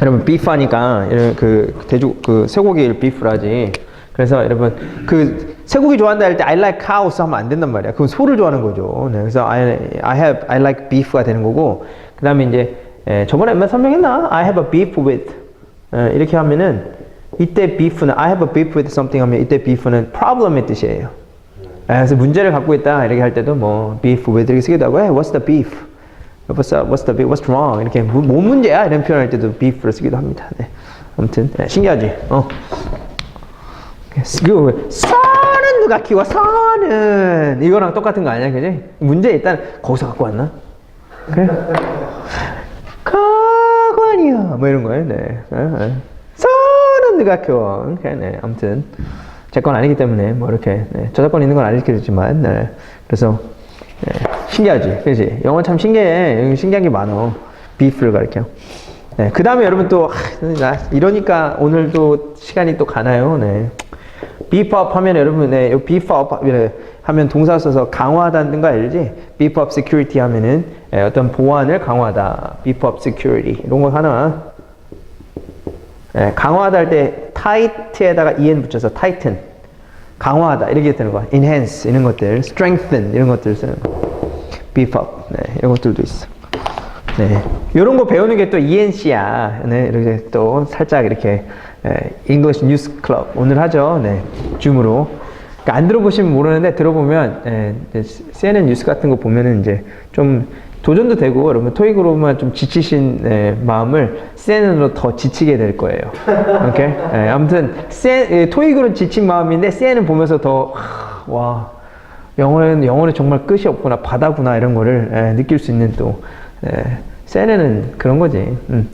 여러분 비프하니까 그 돼지 그 쇠고기를 비프라지. 그래서 여러분 그 쇠고기 좋아한다 할 때 I like cows 하면 안 된단 말이야. 그건 소를 좋아하는 거죠. 네, 그래서 I I have I like beef가 되는 거고 그다음에 이제 에, 저번에 몇 설명했나? I have a beef with 에, 이렇게 하면은 이때 beef는 I have a beef with something 하면 이때 beef는 problem의 뜻이에요. 에, 그래서 문제를 갖고 있다 이렇게 할 때도 뭐 beef with 이렇게 쓰기도 하고 hey, what's the beef? What's up? What's the beef? What's wrong? 이렇게 뭐, 뭐 문제야? 이런 표현할 때도 beef를 쓰기도 합니다. 네. 아무튼 네, 신기하지? 어. 그 선은 누가 키워? 선은 이거랑 똑같은 거 아니야, 그지? 문제 일단 거기서 갖고 왔나? 그래? 가관이야, 뭐 이런 거예요, 네. 네, 네. 선은 누가 키워? 그래, 네. 아무튼 제 건 아니기 때문에 뭐 이렇게 네. 저작권 있는 건 아니겠지만, 네. 그래서 네. 신기하지, 그지? 영어 참 신기해. 신기한 게 많어. 비프를 가르쳐. 네, 그 다음에 여러분 또, 하, 나 이러니까 오늘도 시간이 또 가나요? 네. beef 하면 여러분, 네, 요 beef 하면 동사 써서 강화하다는 거 알지? beef up security 하면은 예, 어떤 보안을 강화하다. beef up security. 이런 거 하나. 예, 강화하다 할 때 tight에다가 en 붙여서 tighten. 강화하다. 이렇게 되는 거야. enhance. 이런 것들. strengthen. 이런 것들 쓰는 거. beef up. 네, 이런 것들도 있어. 네. 이런 거 배우는 게 또 ENC야. 네, 이렇게 또 살짝 이렇게 에, English News Club 오늘 하죠. 네, 줌으로. 그러니까 안 들어보시면 모르는데 들어보면 에, 이제 CNN 뉴스 같은 거 보면은 이제 좀 도전도 되고 여러분 토익으로만 좀 지치신 에, 마음을 CNN으로 더 지치게 될 거예요. 오케이? 에, 아무튼 CNN, 에, 토익으로 지친 마음인데 CNN 보면서 더 와. 영어는 영어는 정말 끝이 없구나 바다구나 이런 거를 에, 느낄 수 있는 또 에, 세네는 그런 거지. 음.